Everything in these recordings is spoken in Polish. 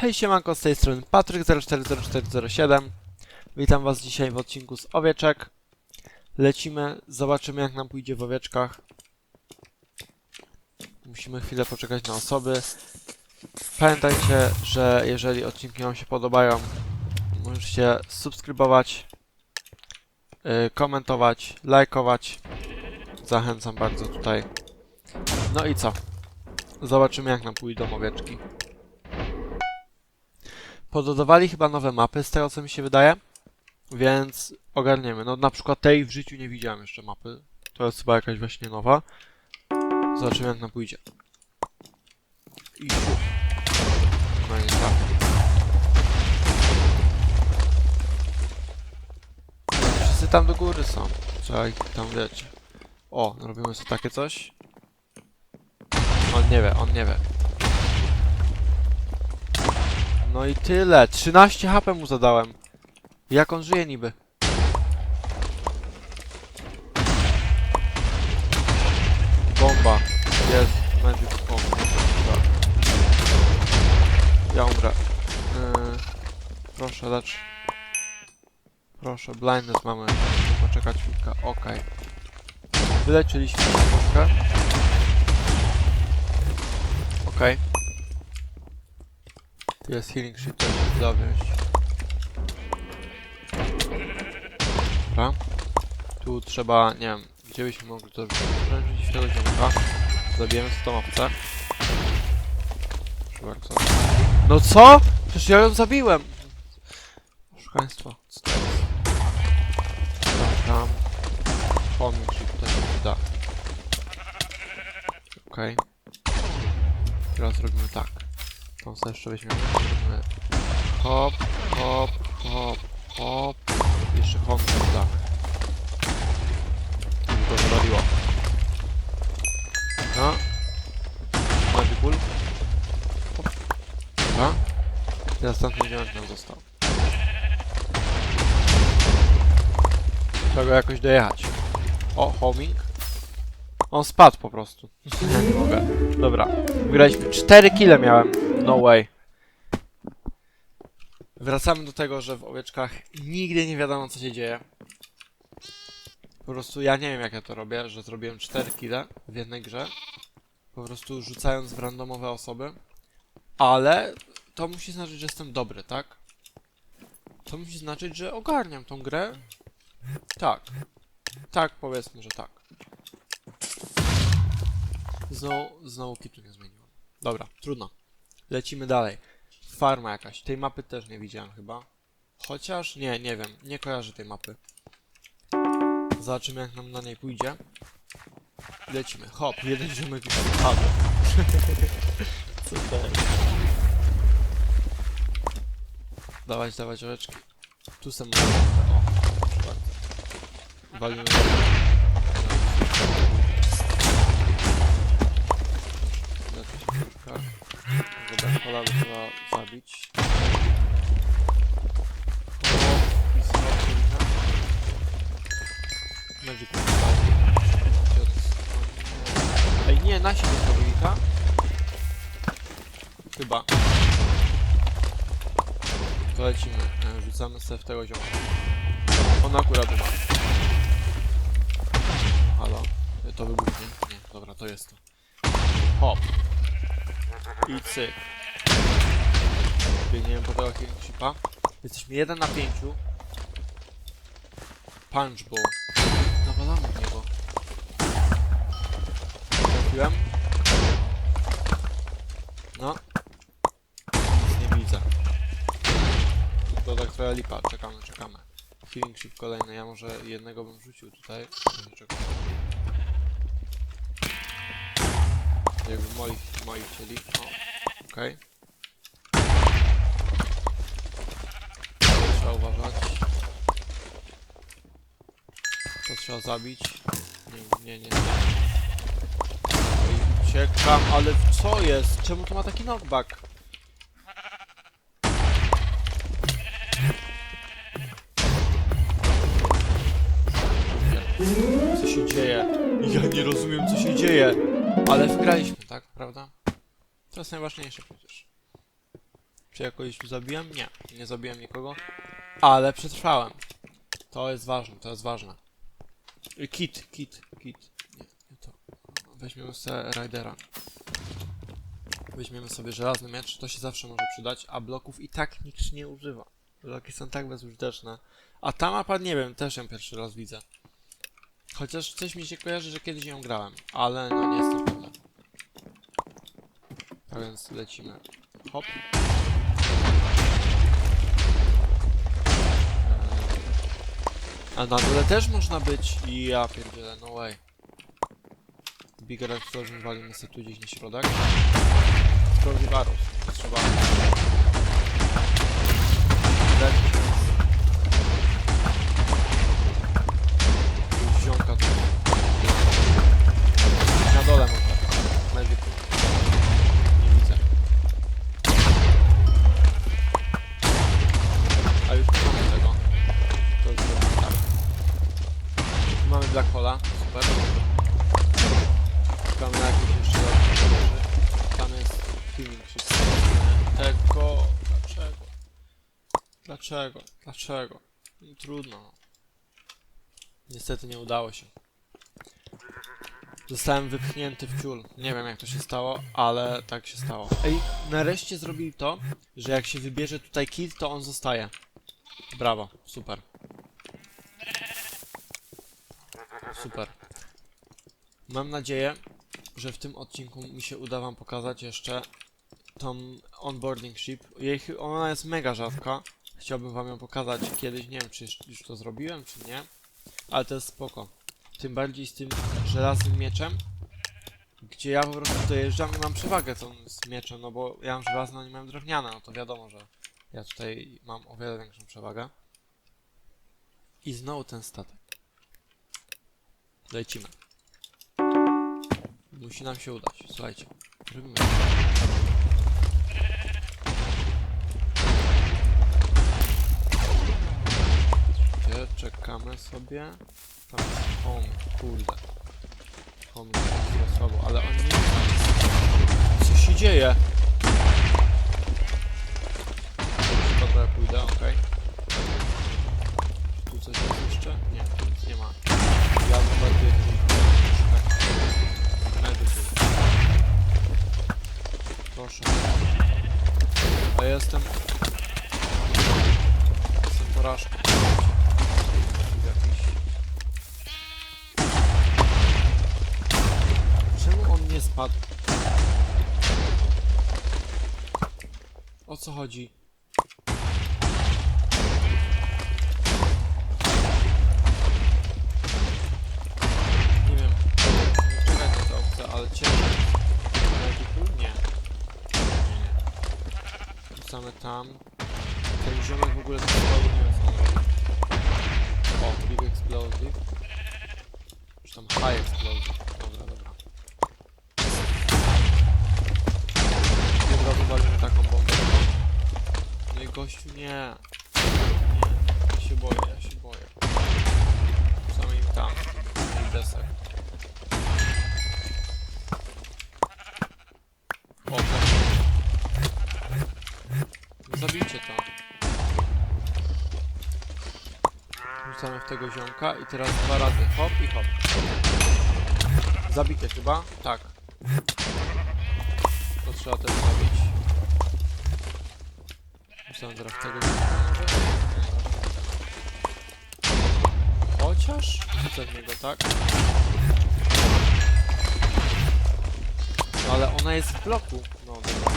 Hej siemanko, z tej strony Patryk040407 Witam was dzisiaj w odcinku z owieczek. Lecimy, zobaczymy jak nam pójdzie w owieczkach. Musimy chwilę poczekać na osoby. Pamiętajcie, że jeżeli odcinki wam się podobają Możecie subskrybować yy, Komentować, lajkować. Zachęcam bardzo tutaj. No i co? Zobaczymy jak nam pójdą owieczki Pododawali chyba nowe mapy, z tego co mi się wydaje. Więc ogarniemy. No na przykład tej w życiu nie widziałem jeszcze mapy. To jest chyba jakaś właśnie nowa. Zobaczymy jak nam pójdzie. I. No nie tak. Wszyscy tam do góry są. Trzeba ich tam wiecie. O, robimy sobie takie coś. On nie wie, on nie wie. No i tyle. 13 HP mu zadałem. Jak on żyje niby? Bomba. Jest. Magic bomb. Ja umrę. Yy, proszę, lecz. Proszę, blindness mamy. Poczekać chwilkę. Okej. Wyleczyliśmy troszkę. Okej. Tu jest healing to jest zawieść. Dobra. Tu trzeba, nie wiem, gdzie byśmy mogli to wrzucić w tego ziomka. Zabijemy bardzo. No co? Przecież ja ją zabiłem! Oszukaństwo. Co to jest? Tam. Pomnik sheet, to się przyda. Okej. Teraz robimy tak. Sobie jeszcze weźmiemy. Hop, hop, hop, hop. Jeszcze hop na dach. I to zwaliło. No. Bull. Hop. Dobra. I następny ziomek nam został. Trzeba go jakoś dojechać. O, homing. On spadł po prostu. nie mogę. Dobra. Wygraliśmy 4 kile miałem. No way. Wracamy do tego, że w owieczkach nigdy nie wiadomo co się dzieje. Po prostu ja nie wiem jak ja to robię, że zrobiłem 4 kile w jednej grze. Po prostu rzucając w randomowe osoby. Ale to musi znaczyć, że jestem dobry, tak? To musi znaczyć, że ogarniam tą grę. Tak. Tak, powiedzmy, że tak. Znowu, znowu kitu nie zmieniłem. Dobra, trudno. Lecimy dalej. Farma jakaś. Tej mapy też nie widziałem chyba. Chociaż, nie, nie wiem. Nie kojarzę tej mapy. Zobaczymy jak nam na niej pójdzie. Lecimy. Hop, jeden ziomek już spadł. Co to jest? Dawać, dawać orzeczki. Tu są... O, bardzo. Walimy. By trzeba zabić. O, i znowu Ej, nie, nasi zrobili, tak? Chyba. To lecimy. E, Rzucamy sobie w tego ziomka. On akurat ma. Halo? E, To wybuchnie? Nie, dobra, to jest to. Hop. I cyk. Biegniemy po tego healing shipa. Jesteśmy 1 na 5. Punch ball. Nawalamy w niego. Trafiłem. No. Nic nie widzę. To tak trochę lipa. Czekamy, czekamy. Healing ship kolejny. Ja może jednego bym rzucił tutaj. Czekam. Jakby moi, moi chcieli. O, okej. To Trzeba uważać. To trzeba zabić. Nie, nie, nie. Uciekam, ale co jest? Czemu to ma taki knockback? Co się dzieje? Ja nie rozumiem co się dzieje. Ale wgraliśmy, tak? Prawda? To jest najważniejsze przecież. Czy jakoś zabiłem? Nie, nie zabiłem nikogo. Ale przetrwałem. To jest ważne, to jest ważne. Y, Kit, kit, kit. Nie, nie to. Weźmiemy sobie Ridera. Weźmiemy sobie żelazny miecz, to się zawsze może przydać, a bloków i tak nikt nie używa. Bloki są tak bezużyteczne. A ta mapa, nie wiem, też ją pierwszy raz widzę. Chociaż coś mi się kojarzy, że kiedyś ją grałem, ale no nie jestem pewien. Tak więc lecimy. Hop. A na dole też można być ja pierdzielę, no way. Bigger Explosion sobie tu gdzieś na środek. Explosive Arrows. Trzeba... Dlaczego? Dlaczego? No, trudno. Niestety nie udało się. Zostałem wypchnięty w ciul. Nie wiem jak to się stało, ale tak się stało. Ej, nareszcie zrobili to, że jak się wybierze tutaj kit, to on zostaje. Brawo, super. Super. Mam nadzieję, że w tym odcinku mi się uda wam pokazać jeszcze tą onboarding ship. Jej, ona jest mega rzadka. Chciałbym wam ją pokazać kiedyś, nie wiem czy już- to zrobiłem, czy nie. Ale to jest spoko. Tym bardziej z tym żelaznym mieczem, gdzie ja po prostu dojeżdżam i mam przewagę tą z mieczem, no bo ja mam żelazne, oni mają drewniane, no to wiadomo, że ja tutaj mam o wiele większą przewagę. I znowu ten statek. Lecimy. Musi nam się udać, słuchajcie. Robimy. Gdzie czekamy sobie? Tam jest home, kurde. Home jest słabo, ale oni nie Co się dzieje? Dobra, pójdę, okej. Tu coś jest jeszcze? Nie, nic nie ma. Ja tego szukać. Medyków. Proszę. A ja jestem... Jestem porażką. Spadł? O co chodzi? Nie wiem. Na to opcja, ale. Medyku? Nie. Nie, nie. Rzucamy tam. Ten ziomek w ogóle zbudował, nie wiem. O, Big Explosive. Tego ziomka i teraz dwa razy hop i hop. Zabite chyba? Tak. To trzeba też zabić. Rzucamy teraz tego? Chociaż rzucę w niego, tak? No ale ona jest w bloku. No dobra.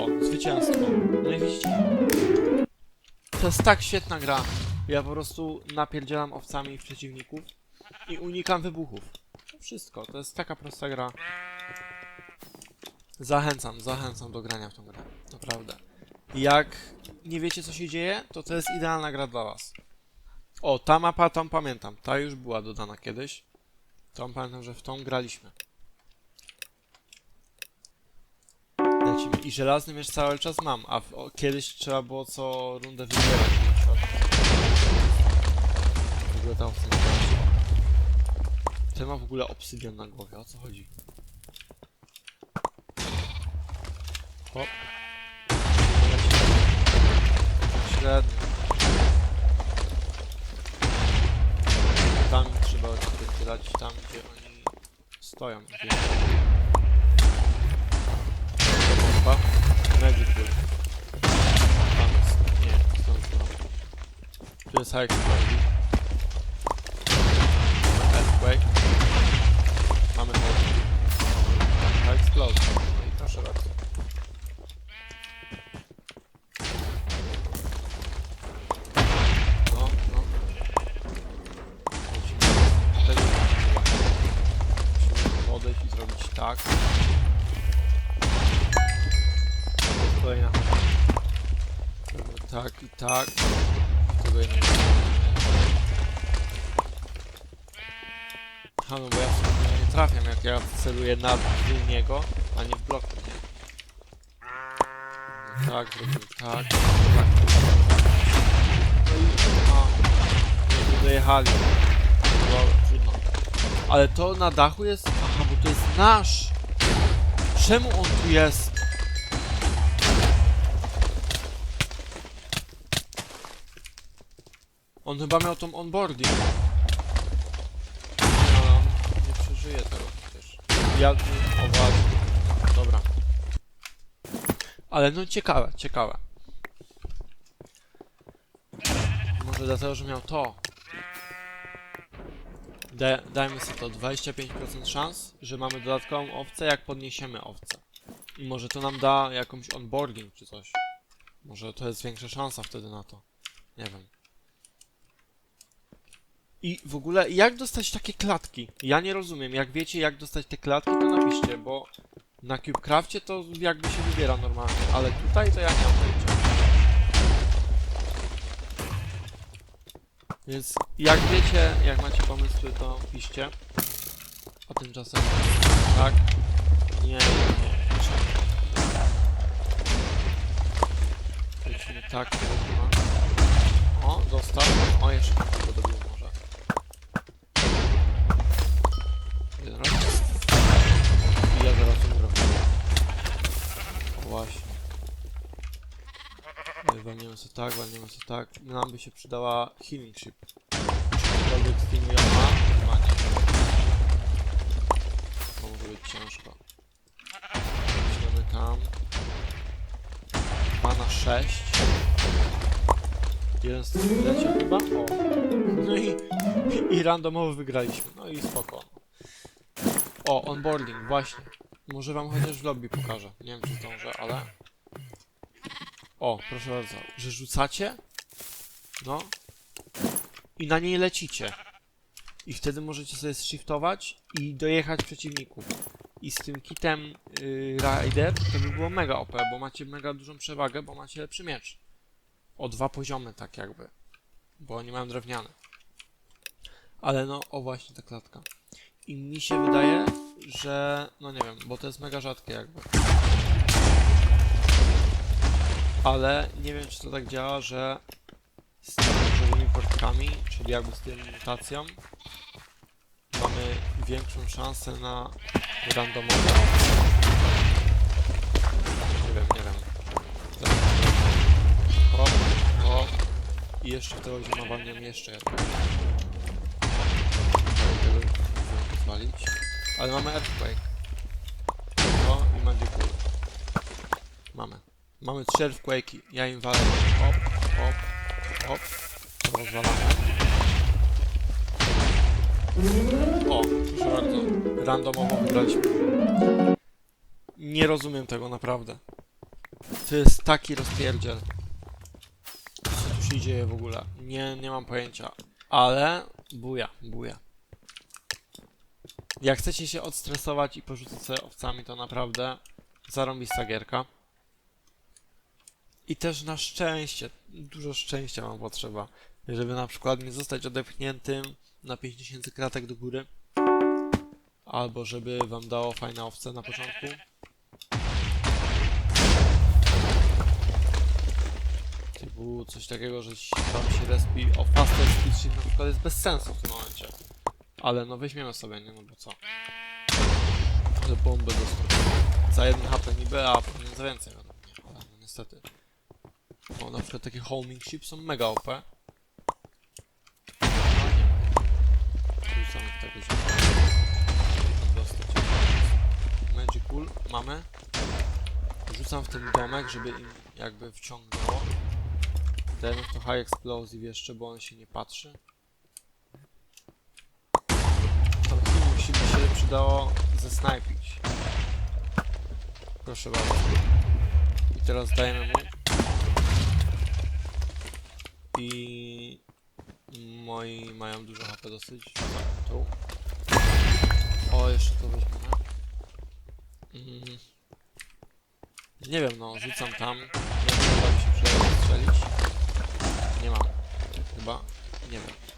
O, zwycięstwo. No i widzicie? To jest tak świetna gra. Ja po prostu napierdzielam owcami przeciwników i unikam wybuchów. To wszystko. To jest taka prosta gra. Zachęcam, zachęcam do grania w tą grę. Naprawdę. Jak nie wiecie co się dzieje, to to jest idealna gra dla was. O, ta mapa, tą pamiętam. Ta już była dodana kiedyś. Tą pamiętam, że w tą graliśmy. I żelazny miecz cały czas mam, a w, o, kiedyś trzeba było co rundę wybierać. na. W ogóle ta opcja nie będzie. Ten ma w ogóle obsydian na głowie, o co chodzi? Hop. Średnio. Tam trzeba odpierdzielać tam, gdzie oni stoją. Gdzie... Bomba. Magic Bull. Tam jest. Nie, stąd znowu. Tu jest. Mamy Earthquake. Mamy Earthquake. High Explosive. No i proszę bardzo. No, no. Tego chyba. Musimy podejść i zrobić tak. Kolejna. Robimy tak i tak. Tego jednego. A no bo ja w nie trafiam jak ja celuję na niego, a nie w bloku, nie? Tak, zrobimy tak, tak. No i no dojechali. Dobra, trudno. Ale to na dachu jest... Aha, bo to jest nasz! Czemu on tu jest? On chyba miał tą onboarding. Ale on nie przeżyje tego przecież. Ja... O właśnie. Dobra. Ale no ciekawe, ciekawe. Może dlatego, że miał to. Da, dajmy sobie to 25% szans, że mamy dodatkową owcę, jak podniesiemy owcę. I może to nam da jakąś onboarding czy coś. Może to jest większa szansa wtedy na to. Nie wiem. I w ogóle, jak dostać takie klatki? Ja nie rozumiem. Jak wiecie, jak dostać te klatki, to napiszcie, bo na CubeCrafcie to jakby się wybiera normalnie, ale tutaj to ja nie mam pojęcia. Więc jak wiecie, jak macie pomysły, to piszcie. A tymczasem tak. Nie, nie, nie. Lecimy tak, to chyba. O, dostał. O, jeszcze go dobił Jeden raz. I ja zaraz umrę. O, właśnie. Ej, Walniemy sobie tak, walniemy sobie tak. Nam by się przydała healing ship. Cokolwiek z tym ją ma, macie. To może być ciężko. Weźmiemy tam. 2 na 6. Jeden z tych leciał chyba. O. No i, i randomowo wygraliśmy. No i spoko. O, onboarding, właśnie. Może wam chociaż w lobby pokażę. Nie wiem czy zdążę, ale... O, proszę bardzo. Że rzucacie? No. I na niej lecicie. I wtedy możecie sobie shiftować i dojechać przeciwników. I z tym kitem yy, Rider to by było mega OP, bo macie mega dużą przewagę, bo macie lepszy miecz. O dwa poziomy tak jakby. Bo oni mają drewniane. Ale no, o właśnie ta klatka. I mi się wydaje, że... No nie wiem, bo to jest mega rzadkie jakby. Ale nie wiem, czy to tak działa, że z tymi różowymi portkami, czyli jakby z tym mutacją, mamy większą szansę na randomowe. Nie wiem, nie wiem. Hop, hop. I jeszcze w tego zioma walniam jeszcze jedno. Ale mamy Earthquake. No i Magic. Mamy. Mamy trzy Earthquake'i. Ja im walę. Hop, hop, hop. To rozwalamy. O, proszę bardzo. Randomowo wybraliśmy. Nie rozumiem tego naprawdę. To jest taki rozpierdziel. Co tu się dzieje w ogóle? Nie, nie mam pojęcia. Ale buja, buja. Jak chcecie się odstresować i porzucać sobie owcami, to naprawdę zarąbista gierka. I też na szczęście, dużo szczęścia mam potrzeba, żeby na przykład nie zostać odepchniętym na 5000 kratek do góry. Albo żeby wam dało fajne owce na początku. Typu coś takiego, że tam się respi o faster speed na przykład jest bez sensu w tym momencie. Ale no weźmiemy sobie, nie no bo co. Że bombę dostać. Za jeden HP niby, a powinien za więcej. No. niestety. O, na przykład takie homing ship są mega OP. No. Rzucamy tego. Dostać. Magicul mamy. Rzucam w ten domek, żeby im jakby wciągnęło. Dajmy w to high explosive jeszcze, bo on się nie patrzy. Musi by się przydało zesnajpić. Proszę bardzo. I teraz dajemy mu. I moi mają dużo HP dosyć. Tu. O, jeszcze to weźmiemy. Mm. Nie wiem, no, rzucam tam. Nie wiem, się przydało strzelić. Nie mam. Chyba. Nie wiem.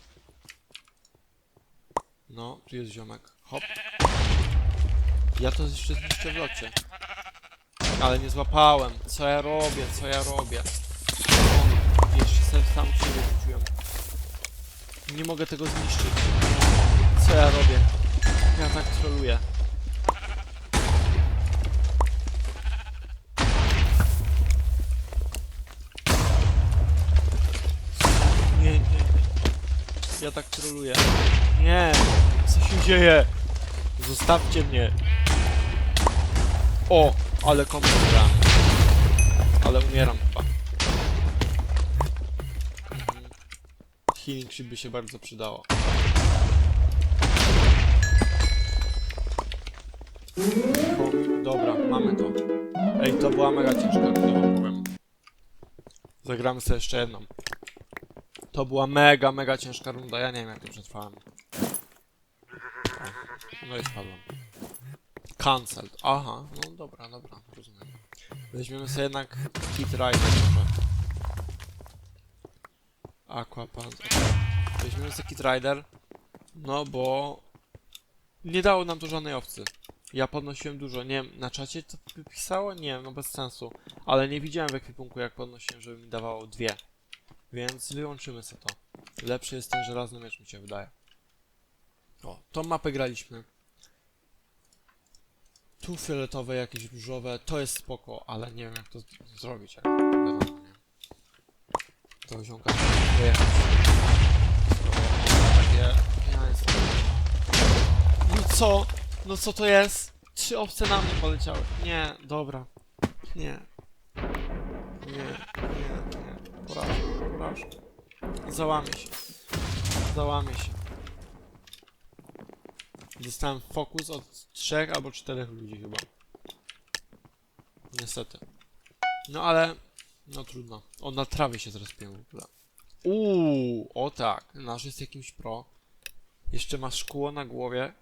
No, tu jest ziomek. Hop. Ja to jeszcze zniszczę w locie. Ale nie złapałem. Co ja robię? Co ja robię? O, jeszcze sobie sam siebie rzuciłem. Nie mogę tego zniszczyć. Co ja robię? Ja tak troluję. Dzieje? Zostawcie mnie. O! Ale komputer. Ale umieram chyba. Mhm. Healing by się bardzo przydało. Dobra, mamy to. Ej, to była mega ciężka runda, wam powiem. Zagramy sobie jeszcze jedną. To była mega, mega ciężka runda. Ja nie wiem, jak to przetrwałem. No i spadłem. Cancelled. Aha, no dobra, dobra, rozumiem. Weźmiemy sobie jednak Kit Rider może. Weźmiemy sobie Kit Rider. No bo... Nie dało nam to żadnej owcy. Ja podnosiłem dużo, nie wiem, na czacie to pisało? Nie no bez sensu. Ale nie widziałem w ekwipunku jak podnosiłem, żeby mi dawało dwie. Więc wyłączymy sobie to. Lepszy jest ten żelazny miecz mi się wydaje. O, tą mapę graliśmy. Tu fioletowe, jakieś różowe, to jest spoko, ale nie wiem jak to zrobić, ale wiadomo, nie. To ziomka ma takie... Ja jestem... No co? No co to jest? Trzy owce na mnie poleciały. Nie, dobra. Nie. Nie, nie, nie. Porażka, porażka. Załamię się. Załamię się. Dostałem fokus od trzech albo czterech ludzi chyba. Niestety. No ale... No trudno. On na trawie się w ogóle. Uuu, o tak. Nasz jest jakimś pro. Jeszcze ma szkło na głowie.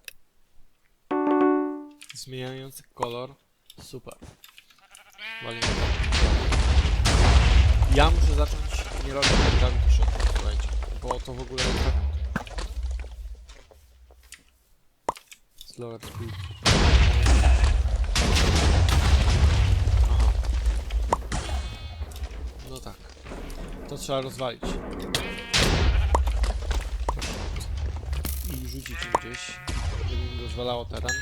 Zmieniający kolor. Super. Walimy. Ja muszę zacząć nie robić tak shotów, słuchajcie. Bo to w ogóle nie trafiam. Slower speed. No tak. To trzeba rozwalić. I rzucić gdzieś, żeby im rozwalało teren.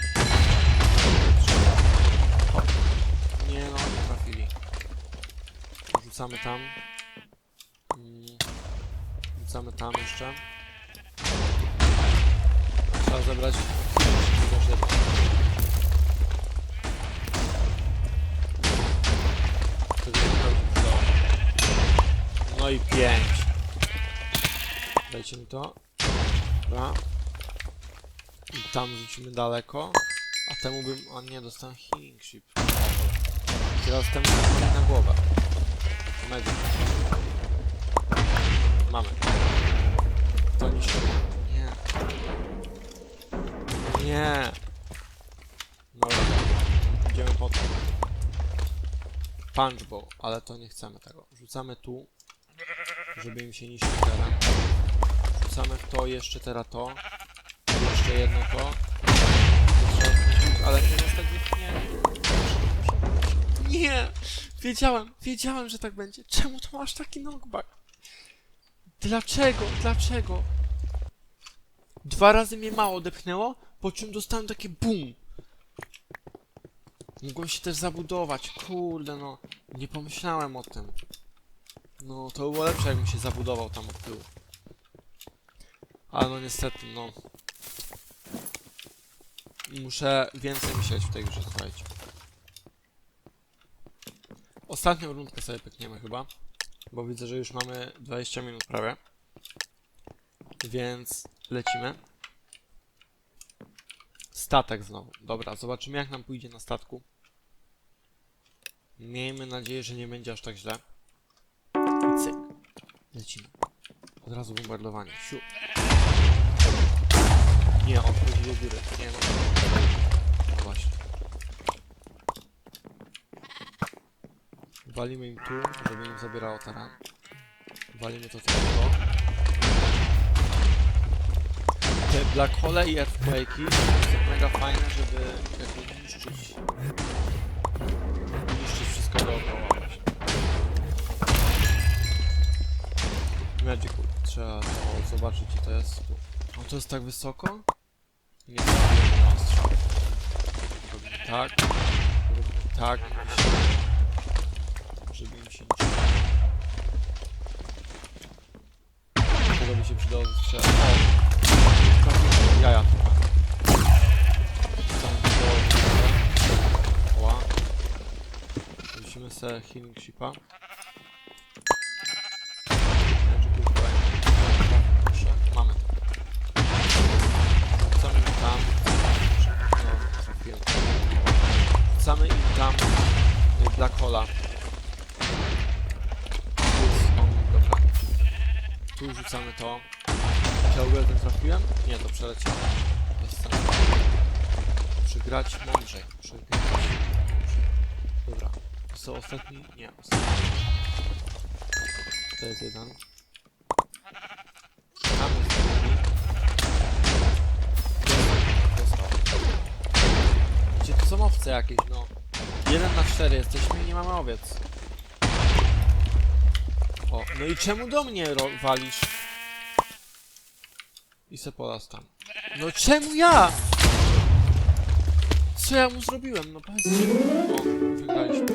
Nie no, nie trafili. Rzucamy tam. Rzucamy tam jeszcze. Trzeba zebrać No i pięć. Dajcie mi to. Dobra. I tam rzucimy daleko. A temu bym... O nie, dostałem healing ship. Teraz temu bym na głowę. Punchbow, ale to nie chcemy tego. Rzucamy tu, żeby im się niszczył teren. Rzucamy w to, jeszcze teraz to. Jeszcze jedno to. Ale nie jest tak nie. Nie! Wiedziałem, wiedziałem, że tak będzie. Czemu to masz taki knockback? Dlaczego? Dlaczego? Dwa razy mnie mało depchnęło, po czym dostałem takie BUM! Mogłem się też zabudować, kurde no. Nie pomyślałem o tym. No, to by było lepsze, jakbym się zabudował tam od tyłu. Ale no niestety, no. Muszę więcej myśleć w tej grze, słuchajcie. Ostatnią rundkę sobie pykniemy chyba. Bo widzę, że już mamy 20 minut prawie. Więc lecimy. Statek znowu. Dobra, zobaczymy jak nam pójdzie na statku. Miejmy nadzieję, że nie będzie aż tak źle. I cyk. Lecimy. Od razu bombardowanie. Siu. Nie, on wchodzi do góry. Nie no. No właśnie. Walimy im tu, żeby im zabierało teren. Walimy to tylko. Te Black Hole i Earthquake'i są mega fajne, żeby jakby niszczyć niszczyć wszystko dookoła właśnie. Magical. Trzeba to zobaczyć, gdzie to jest. O, to jest tak wysoko? Nie strzał. Robimy tak. Robimy tak. Żeby im się nie Tego by się przydało strzelać. Jaja Oła. Musimy sobie healing shipa. Mamy to. Wrzucamy im tam. Wrzucamy im tam Black Hola. Tu rzucamy to. Ja w ogóle ten trafiłem? Nie, to przeleciałem. Bez sensu. Przygrać mądrzej. Przygrać mądrzej. Dobra. Są ostatni? Nie, ostatni. To jest jeden. Tam jest drugi. Dostał. Gdzie to są owce jakieś, no. Jeden na cztery jesteśmy i nie mamy owiec. O, no i czemu do mnie walisz? I se polas tam. No czemu ja? Co ja mu zrobiłem? No powiedzcie. O, wygraliśmy.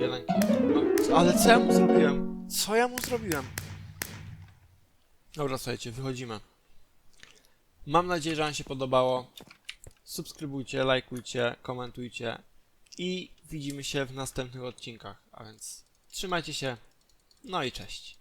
Jeden kill. No, ale co ja mu zrobiłem? Co ja mu zrobiłem? Dobra, słuchajcie, wychodzimy. Mam nadzieję, że Wam się podobało. Subskrybujcie, lajkujcie, komentujcie i widzimy się w następnych odcinkach. A więc trzymajcie się. No i cześć.